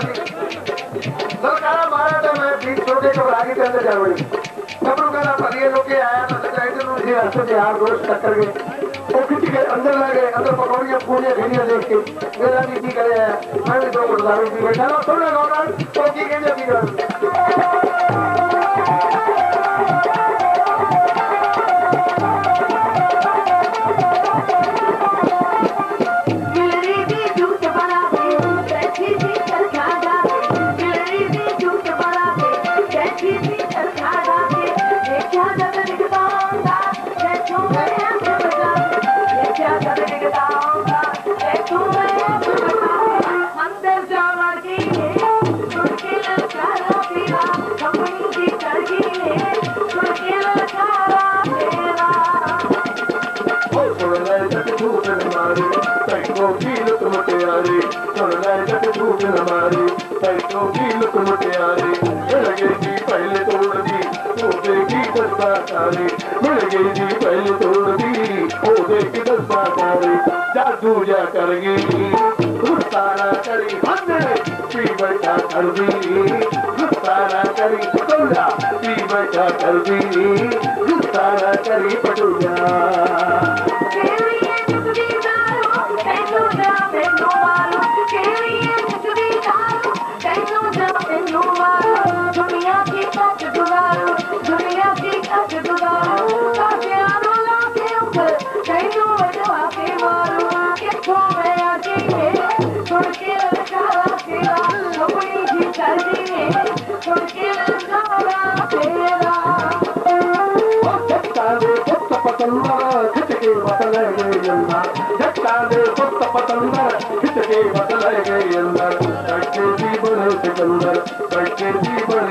ਸੀ ਲਲਕਾਰਾ ਮਾਰਿਆ ਤਾਂ ਮੈਂ ਵੀ ਛੋਟੇ ਘਬਰਾ ਕੇ ਤੇ ਅੰਦਰ ਜਾ ਵੜੀ ਸਭਰੂ ਕਹਿੰਦਾ ਭਰੀਏ ਲੋਕੇ ਆਇਆ ਤਾਂ ਸਚਾਈ ਨੂੰ ਜੀ ਰਸਤੇ ਤੇ ਯਾਰ ਦੋਸਤ ਟੱਕਰ ਗਏ। ਉਹ ਖਿੱਚ ਕੇ ਅੰਦਰ ਲੈ ਗਏ, ਅੰਦਰ ਪਕੌੜੀਆਂ ਪੂਰੀਆਂ ਘੜੀਆਂ ਦੇਖ ਕੇ। ਮੇਰਾ ਵੀ ਕੀ ਕਰਿਆ ਮੈਂ ਵੀ ਦੋ ਗੁਰਦਾਰੇ ਦੀ ਬੈਠਾ। ਥੋੜਾ ਗੌਰਾਂ ਉਹ ਕੀ ਕਹਿੰਦੇ ਵੀ ਗੱਲ चट झूठ न मारी पैसों की लुक मुटियारी मिल गई जी पहले तोड़ दी ओदे की दस्ता तारी मिल गई जी पहले तोड़ दी ओदे की दस्ता तारी जादू जा कर गई रुस्तारा करी हमने पी बैठा कर दी रुस्तारा करी पटोला पी बैठा कर दी सके बदल गए अंदर कटके जीवन सिकंदर कटके जीवन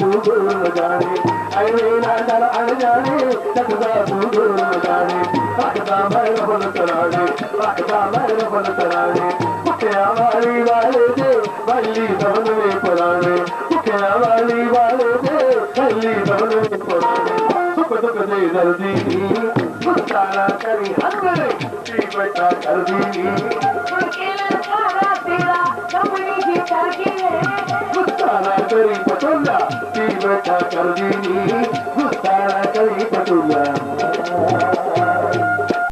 फूल जाने अरे दर अड़ जाने तकदा फूल जाने भगदा भैर बल तराने भगदा भैर बल तराने कुटिया वाली वाले दे बल्ली सबने पुराने कुटिया वाली वाले दे बल्ली सबने पुराने सुख दुख दे जल्दी मुस्काना करी हर मेरे जी बैठा कर दी तेरा जमनी ही करके करी पटोला तीन बैठा कर दी गुस्तारा करी पटोला